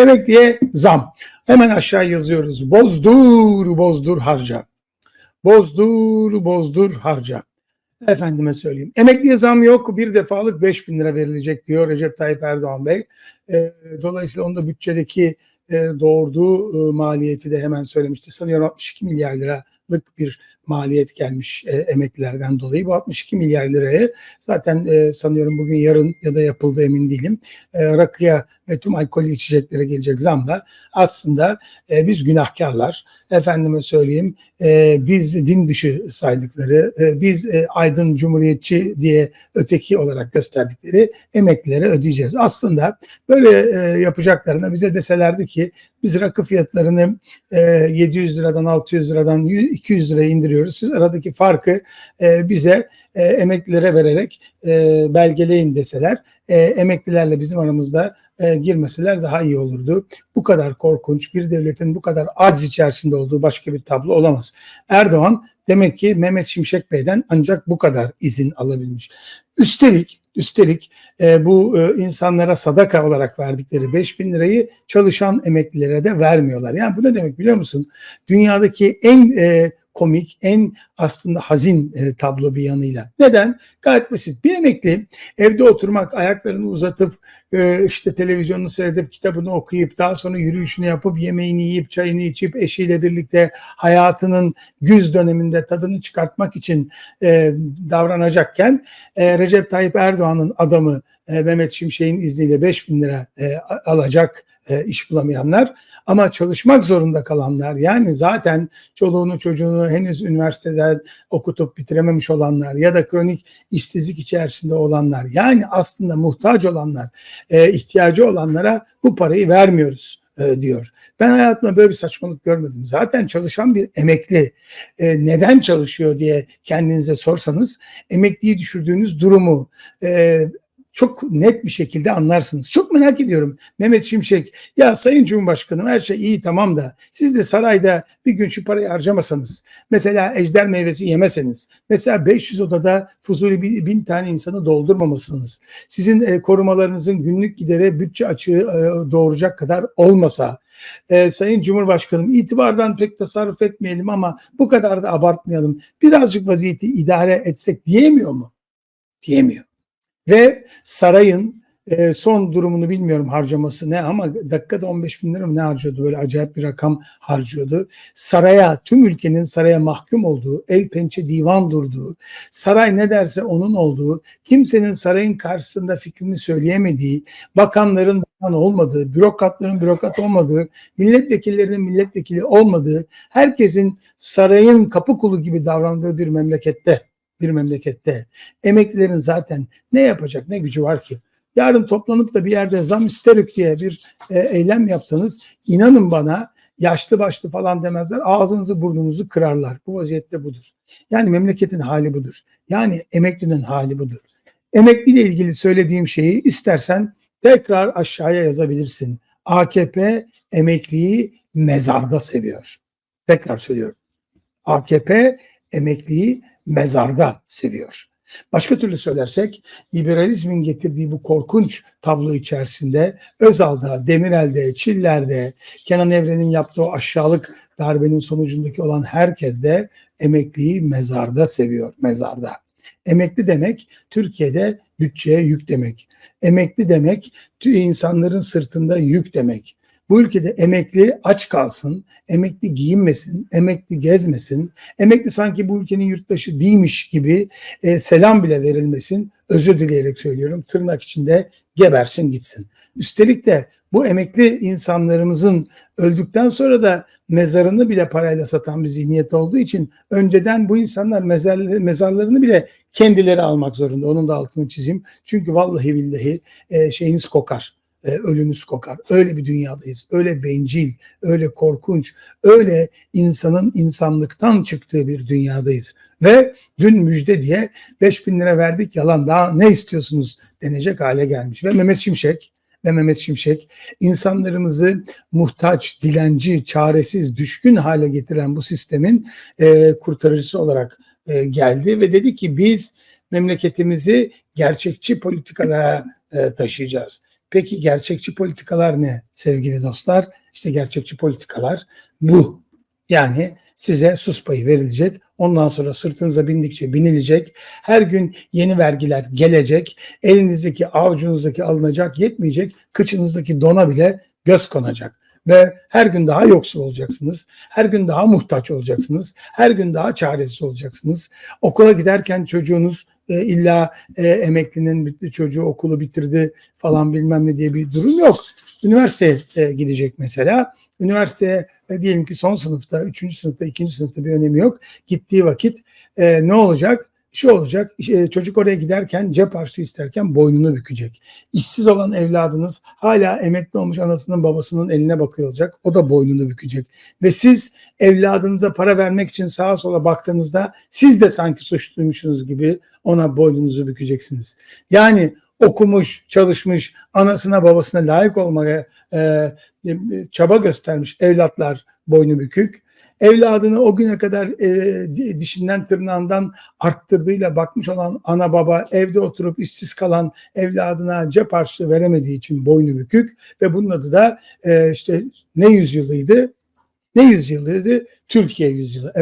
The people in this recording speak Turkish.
Emekliye zam. Hemen aşağı yazıyoruz. Bozdur, bozdur harca. Bozdur, bozdur harca. Efendime söyleyeyim. Emekliye zam yok. Bir defalık 5 bin lira verilecek diyor Recep Tayyip Erdoğan Bey. E, dolayısıyla onda bütçedeki e, doğurduğu e, maliyeti de hemen söylemişti. Sanıyorum 62 milyar liralık bir maliyet gelmiş e, emeklilerden dolayı. Bu 62 milyar liraya zaten e, sanıyorum bugün yarın ya da yapıldı emin değilim. E, rakıya ve tüm alkollü içeceklere gelecek zamla aslında e, biz günahkarlar. Efendime söyleyeyim e, biz din dışı saydıkları, e, biz e, aydın cumhuriyetçi diye öteki olarak gösterdikleri emeklilere ödeyeceğiz. Aslında böyle e, yapacaklarına bize deselerdi ki biz rakı fiyatlarını e, 700 liradan 600 liradan 200 liraya indiriyoruz. Siz aradaki farkı e, bize e, emeklilere vererek e, belgeleyin deseler e, emeklilerle bizim aramızda e, girmeseler daha iyi olurdu. Bu kadar korkunç bir devletin bu kadar aciz içerisinde olduğu başka bir tablo olamaz. Erdoğan demek ki Mehmet Şimşek Bey'den ancak bu kadar izin alabilmiş. Üstelik Üstelik e, bu e, insanlara sadaka olarak verdikleri 5 bin lirayı çalışan emeklilere de vermiyorlar. Yani bu ne demek biliyor musun? Dünyadaki en e, komik, en aslında hazin e, tablo bir yanıyla. Neden? Gayet basit. Bir emekli evde oturmak, ayaklarını uzatıp e, işte televizyonunu seyredip, kitabını okuyup, daha sonra yürüyüşünü yapıp, yemeğini yiyip, çayını içip, eşiyle birlikte hayatının güz döneminde tadını çıkartmak için e, davranacakken e, Tayyip Erdoğan'ın adamı e, Mehmet Şimşek'in izniyle 5 bin lira e, alacak e, iş bulamayanlar. Ama çalışmak zorunda kalanlar yani zaten çoluğunu çocuğunu henüz üniversiteden okutup bitirememiş olanlar ya da kronik işsizlik içerisinde olanlar yani aslında muhtaç olanlar e, ihtiyacı olanlara bu parayı vermiyoruz e, diyor. Ben hayatımda böyle bir saçmalık görmedim. Zaten çalışan bir emekli e, neden çalışıyor diye kendinize sorsanız emekliyi düşürdüğünüz durumu e, çok net bir şekilde anlarsınız. Çok merak ediyorum Mehmet Şimşek ya Sayın Cumhurbaşkanım her şey iyi tamam da siz de sarayda bir gün şu parayı harcamasanız mesela ejder meyvesi yemeseniz mesela 500 odada fuzuli bin, bin tane insanı doldurmamasınız sizin e, korumalarınızın günlük gidere bütçe açığı e, doğuracak kadar olmasa e, Sayın Cumhurbaşkanım itibardan pek tasarruf etmeyelim ama bu kadar da abartmayalım birazcık vaziyeti idare etsek diyemiyor mu? Diyemiyor. Ve sarayın e, son durumunu bilmiyorum harcaması ne ama dakikada 15 bin lira mı ne harcıyordu böyle acayip bir rakam harcıyordu. Saraya tüm ülkenin saraya mahkum olduğu el pençe divan durduğu saray ne derse onun olduğu kimsenin sarayın karşısında fikrini söyleyemediği bakanların bakan olmadığı bürokratların bürokrat olmadığı milletvekillerinin milletvekili olmadığı herkesin sarayın kapı kulu gibi davrandığı bir memlekette bir memlekette emeklilerin zaten ne yapacak ne gücü var ki? Yarın toplanıp da bir yerde zam isterik diye bir e, eylem yapsanız inanın bana yaşlı başlı falan demezler. Ağzınızı burnunuzu kırarlar. Bu vaziyette budur. Yani memleketin hali budur. Yani emeklinin hali budur. Emekliyle ilgili söylediğim şeyi istersen tekrar aşağıya yazabilirsin. AKP emekliyi mezarda seviyor. Tekrar söylüyorum. AKP emekliyi mezarda seviyor. Başka türlü söylersek liberalizmin getirdiği bu korkunç tablo içerisinde Özal'da, Demirel'de, Çiller'de, Kenan Evren'in yaptığı aşağılık darbenin sonucundaki olan herkes de emekliyi mezarda seviyor, mezarda. Emekli demek Türkiye'de bütçeye yük demek. Emekli demek insanların sırtında yük demek. Bu ülkede emekli aç kalsın, emekli giyinmesin, emekli gezmesin, emekli sanki bu ülkenin yurttaşı değilmiş gibi e, selam bile verilmesin. Özür dileyerek söylüyorum tırnak içinde gebersin gitsin. Üstelik de bu emekli insanlarımızın öldükten sonra da mezarını bile parayla satan bir zihniyet olduğu için önceden bu insanlar mezarları, mezarlarını bile kendileri almak zorunda. Onun da altını çizeyim. Çünkü vallahi billahi e, şeyiniz kokar e, ölünüz kokar. Öyle bir dünyadayız. Öyle bencil, öyle korkunç, öyle insanın insanlıktan çıktığı bir dünyadayız. Ve dün müjde diye 5 bin lira verdik yalan daha ne istiyorsunuz denecek hale gelmiş. Ve Mehmet Şimşek ve Mehmet Şimşek insanlarımızı muhtaç, dilenci, çaresiz, düşkün hale getiren bu sistemin e, kurtarıcısı olarak e, geldi ve dedi ki biz memleketimizi gerçekçi politikalara e, taşıyacağız Peki gerçekçi politikalar ne sevgili dostlar? İşte gerçekçi politikalar bu. Yani size sus payı verilecek. Ondan sonra sırtınıza bindikçe binilecek. Her gün yeni vergiler gelecek. Elinizdeki avucunuzdaki alınacak yetmeyecek. Kıçınızdaki dona bile göz konacak. Ve her gün daha yoksul olacaksınız. Her gün daha muhtaç olacaksınız. Her gün daha çaresiz olacaksınız. Okula giderken çocuğunuz e, illa e, emeklinin çocuğu okulu bitirdi falan bilmem ne diye bir durum yok. Üniversiteye e, gidecek mesela. Üniversiteye e, diyelim ki son sınıfta, üçüncü sınıfta, ikinci sınıfta bir önemi yok. Gittiği vakit e, ne olacak? Şu olacak, e, çocuk oraya giderken cep harçlığı isterken boynunu bükecek. İşsiz olan evladınız hala emekli olmuş anasının babasının eline bakıyor olacak. O da boynunu bükecek. Ve siz evladınıza para vermek için sağa sola baktığınızda siz de sanki suçluymuşsunuz gibi ona boynunuzu bükeceksiniz. Yani okumuş, çalışmış, anasına babasına layık olmaya e, çaba göstermiş evlatlar boynu bükük. Evladını o güne kadar e, dişinden tırnağından arttırdığıyla bakmış olan ana baba evde oturup işsiz kalan evladına cep harçlığı veremediği için boynu bükük ve bunun adı da e, işte ne yüzyılıydı? Ne yüzyılıydı? Türkiye yüzyılı. Evet.